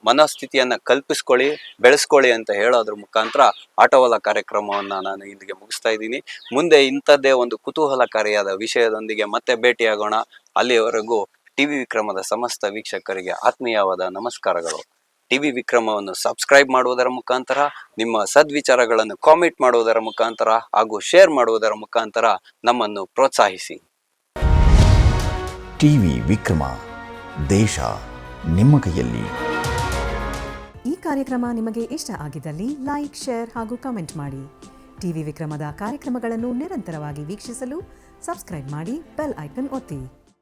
ಮನಸ್ಥಿತಿಯನ್ನ ಕಲ್ಪಿಸ್ಕೊಳ್ಳಿ, ಬೆಳೆಸ್ಕೊಳ್ಳಿ ಅಂತ ಹೇಳೋದ್ರ ಮುಖಾಂತರ ಆಟೋವಲ ಕಾರ್ಯಕ್ರಮವನ್ನ ನಾನು ಇಲ್ಲಿಗೆ ಮುಗಿಸ್ತಾ ಇದ್ದೀನಿ. ಮುಂದೆ ಇಂಥದ್ದೇ ಒಂದು ಕುತೂಹಲಕಾರಿಯಾದ ವಿಷಯದೊಂದಿಗೆ ಮತ್ತೆ ಭೇಟಿಯಾಗೋಣ. ಅಲ್ಲಿಯವರೆಗೂ ಟಿವಿ ವಿಕ್ರಮದ ಸಮಸ್ತ ವೀಕ್ಷಕರಿಗೆ ಆತ್ಮೀಯವಾದ ನಮಸ್ಕಾರಗಳು. ಟಿವಿ ವಿಕ್ರಮವನ್ನು ಸಬ್ಸ್ಕ್ರೈಬ್ ಮಾಡುವುದರ ಮುಖಾಂತರ ನಿಮ್ಮ ಸದ್ವಿಚಾರಗಳನ್ನು ಕಾಮೆಂಟ್ ಮಾಡುವುದರ ಮುಖಾಂತರ ಹಾಗೂ ಶೇರ್ ಮಾಡುವುದರ ಮುಖಾಂತರ ನಮ್ಮನ್ನು ಪ್ರೋತ್ಸಾಹಿಸಿ. ಟಿವಿ ವಿಕ್ರಮ ದೇಶ ನಿಮ್ಮ ಕೈಯಲ್ಲಿ. ಈ ಕಾರ್ಯಕ್ರಮ ನಿಮಗೆ ಇಷ್ಟ ಆಗಿದ್ದಲ್ಲಿ ಲೈಕ್ ಶೇರ್ ಹಾಗೂ ಕಮೆಂಟ್ ಮಾಡಿ. ಟಿವಿ ವಿಕ್ರಮದ ಕಾರ್ಯಕ್ರಮಗಳನ್ನು ನಿರಂತರವಾಗಿ ವೀಕ್ಷಿಸಲು ಸಬ್ಸ್ಕ್ರೈಬ್ ಮಾಡಿ ಬೆಲ್ ಐಕನ್ ಒತ್ತಿ.